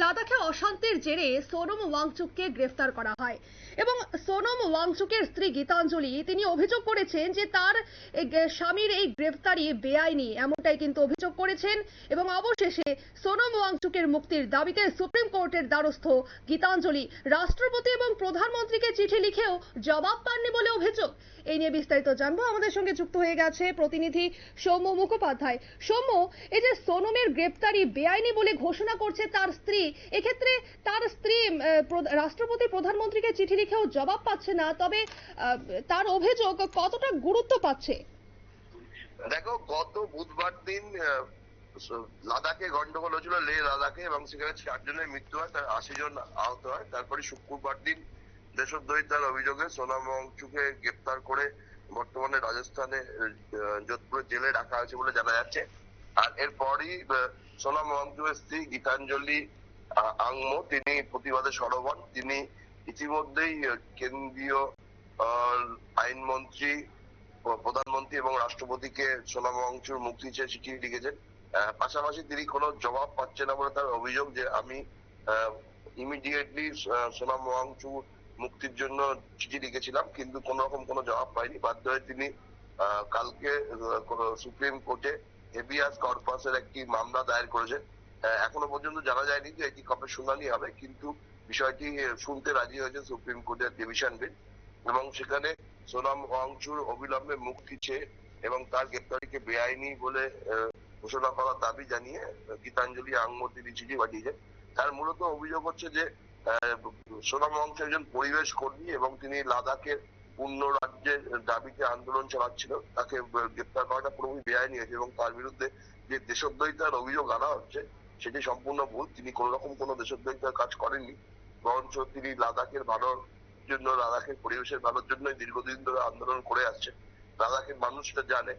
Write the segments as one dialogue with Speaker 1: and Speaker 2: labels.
Speaker 1: লাদাখে অশান্তির জেরে সোনম ওয়াংচুককে গ্রেফতার করা হয়। এবং সোনম ওয়াংচুকের স্ত্রী গীতাঞ্জলি, তিনি অভিযোগ করেছেন যে তার স্বামীর এই গ্রেফতারি বেআইনি, এমনটাই কিন্তু অভিযোগ করেছেন। এবং অবশেষে সোনম ওয়াংচুকের মুক্তির দাবিতে সুপ্রিম কোর্টের দ্বারস্থ গীতাঞ্জলি, রাষ্ট্রপতি এবং প্রধানমন্ত্রীকে চিঠি লিখেও জবাব পাননি বলে অভিযোগ। এই নিয়ে বিস্তারিত জানব। আমাদের সঙ্গে যুক্ত হয়ে গেছে প্রতিনিধি সৌম্য মুখোপাধ্যায়। সৌম্য, এই যে সোনমের গ্রেপ্তারি বেআইনি বলে ঘোষণা করছে তার স্ত্রী এক্ষেত্রে তার স্ত্রী রাষ্ট্রপতি প্রধানমন্ত্রীকে চিঠি লিখেও জবাব পাচ্ছে না, তবে তার অভিযোগ কতটা গুরুত্ব পাচ্ছে?
Speaker 2: দেখো, গত বুধবার দিন লাদাখে গন্ডগোল হয়েছিল, লে লাদাখে, এবং সেখানে চারজনের মৃত্যু হয়, তার আশি জন আহত হয়। তারপরে শুক্রবার দিন দেশদ্রোহিতার অভিযোগে সোনাম ওয়াংচুকে গ্রেপ্তার করে বর্তমানে রাজস্থানে যোধপুরের জেলে রাখা হয়েছে বলে জানা যাচ্ছে। আর এরপরই সোনাম ওয়াংচুকের স্ত্রী গীতাঞ্জলি আংমো তিনি প্রতিবাদে সরব হন। তিনি ইতিমধ্যেই কেন্দ্রীয় আইনমন্ত্রী প্রধানমন্ত্রী এবং রাষ্ট্রপতিকে সোনাম ওয়াংচুর মুক্তি চেয়ে চিঠি লিখেছেন। পাশাপাশি তিনি কোনো জবাব পাচ্ছেন না বলে তার অভিযোগ যে আমি ইমিডিয়েটলি সোনাম ওয়াংচু মুক্তির জন্য চিঠি লিখেছিলাম কিন্তু কোন রকম কোনো জবাব পাইনি। বাধ্য হয়ে তিনি কালকে সুপ্রিম কোর্টে হেভিয়াস কর্পাসের একটি মামলা দায়ের করেছে আহ, এখনও পর্যন্ত জানা যায়নি যে এটি কবে শুনানি হবে, কিন্তু বিষয়টি শুনতে রাজি হয়েছে সুপ্রিম কোর্টের ডিভিশন বেঞ্চ এবং সেখানে সোনাম ওয়াংচুর অবিলম্বে মুক্তি চেয়ে এবং তার গ্রেপ্তারিকে বেআইনি বলে ঘোষণা করার দাবি জানিয়ে গীতাঞ্জলি আংমো তিনি চিঠি পাঠিয়েছেন। তার মূলত অভিযোগ হচ্ছে যে সোনাম ওয়াংচু একজন পরিবেশ কর্মী এবং তিনি লাদাখের পূর্ণ রাজ্যের দাবিতে আন্দোলন চালাচ্ছিল। তাকে গ্রেপ্তার করাটা পুরোপুরি বেআইনি হয়েছে এবং তার বিরুদ্ধে যে দেশদ্রোহিতার অভিযোগ আনা হচ্ছে সেটি সম্পূর্ণ ভুল। তিনি কোন রকম কোনো দেশদ্রোহিতার কাজ করেননি। বরঞ্চ তিনি লাদাখের ভালোর জন্য, লাদাখের পরিবেশের ভালোর জন্যই দীর্ঘদিন ধরে আন্দোলন করে আসছে লাদাখের মানুষটা জানে।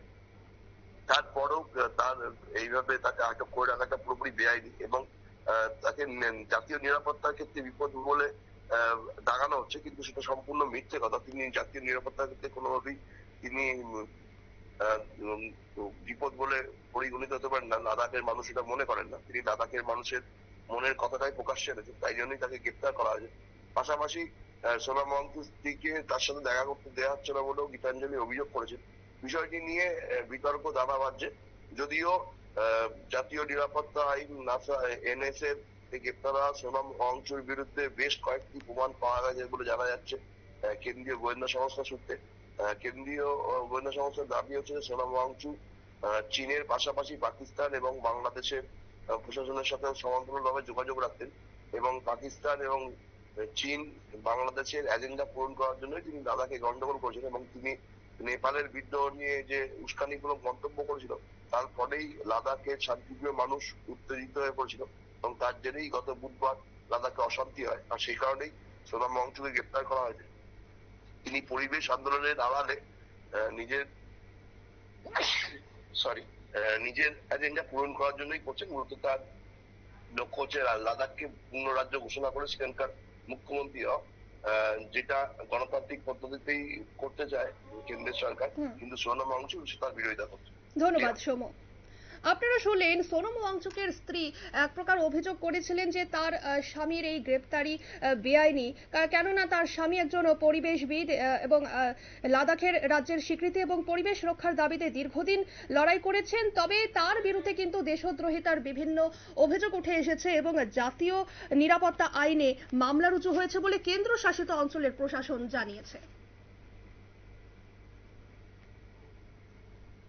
Speaker 2: তারপরেও তার এইভাবে তাকে আটক করে রাখাটা পুরোপুরি বেআইনি এবং তাকে জাতীয় নিরাপত্তার ক্ষেত্রে বিপদ বলে দাগানো হচ্ছে। কিন্তু সেটা সম্পূর্ণ মিথ্যে কথা। তিনি জাতীয় নিরাপত্তার ক্ষেত্রে কোনোভাবেই তিনি বিপদ বলে পরিগণিত হতে পারেন না। লাদাখের মানুষ এটা মনে করেন না। তিনি লাদাখের মানুষের মনের কথাটাই প্রকাশ্যে এনেছেন। তাই জন্যই তাকে গ্রেপ্তার করা হয়েছে। পাশাপাশি ওয়াংচুর স্ত্রীকে তার সাথে দেখা করতে দেওয়া হচ্ছে না বলেও গীতাঞ্জলি অভিযোগ করেছেন। বিষয়টি নিয়ে বিতর্ক দানা বাজছে যদিও জাতীয় নিরাপত্তা আইন, নাসা এনএস এর থেকে গ্রেপ্তার হওয়া সোনাম ওয়াংচুর বিরুদ্ধে বেশ কয়েকটি প্রমাণ পাওয়া গেছে বলে জানা যাচ্ছে কেন্দ্রীয় গোয়েন্দা সংস্থা সূত্রে। কেন্দ্রীয় গোয়েন্দা সংস্থার দাবি হচ্ছে যে সোনাম ওয়াংচু চীনের পাশাপাশি পাকিস্তান এবং বাংলাদেশের প্রশাসনের সাথে সমান্তরালভাবে যোগাযোগ রাখতেন এবং পাকিস্তান এবং চীন বাংলাদেশের এজেন্ডা পূরণ করার জন্যই তিনি দাদাকে গন্ডগোল করেছেন এবং তিনি নেপালের বিদ্রোহ নিয়ে যে উস্কানিমূলক মন্তব্য করেছিল, তার তারপরেই লাদাখের শান্তিপ্রিয় মানুষ উত্তেজিত হয়ে পড়েছিল এবং তার জেরেই গত বুধবার লাদাখে অশান্তি হয়। আর সেই কারণেই সোনাম মঞ্চকে গ্রেপ্তার করা হয়েছে। তিনি পরিবেশ আন্দোলনের আড়ালে নিজের সরি নিজের এজেন্ডা পূরণ করার জন্যই করছেন। মূলত তার লক্ষ্য হচ্ছে লাদাখকে পূর্ণ রাজ্য ঘোষণা করে সেখানকার মুখ্যমন্ত্রী যেটা গণতান্ত্রিক পদ্ধতিতেই করতে চায় কেন্দ্রের সরকার। কিন্তু সোনাম ওয়াংচু তার বিরোধিতা করছে।
Speaker 1: ধন্যবাদ সৌম্য। আপনারা শুনলেন সোনম ওয়াংচুকের স্ত্রী এক প্রকার অভিযোগ করেছিলেন যে তার স্বামীর এই গ্রেপ্তারি বেআইনি। কেননা তার স্বামী একজন পরিবেশবিদ এবং লাদাখের রাজ্যের স্বীকৃতি এবং পরিবেশ রক্ষার দাবিতে দীর্ঘদিন লড়াই করেছেন। তবে তার বিরুদ্ধে কিন্তু দেশদ্রোহিতার বিভিন্ন অভিযোগ উঠে এসেছে এবং জাতীয় নিরাপত্তা আইনে মামলা রুজু হয়েছে বলে কেন্দ্র শাসিত অঞ্চলের প্রশাসন জানিয়েছে।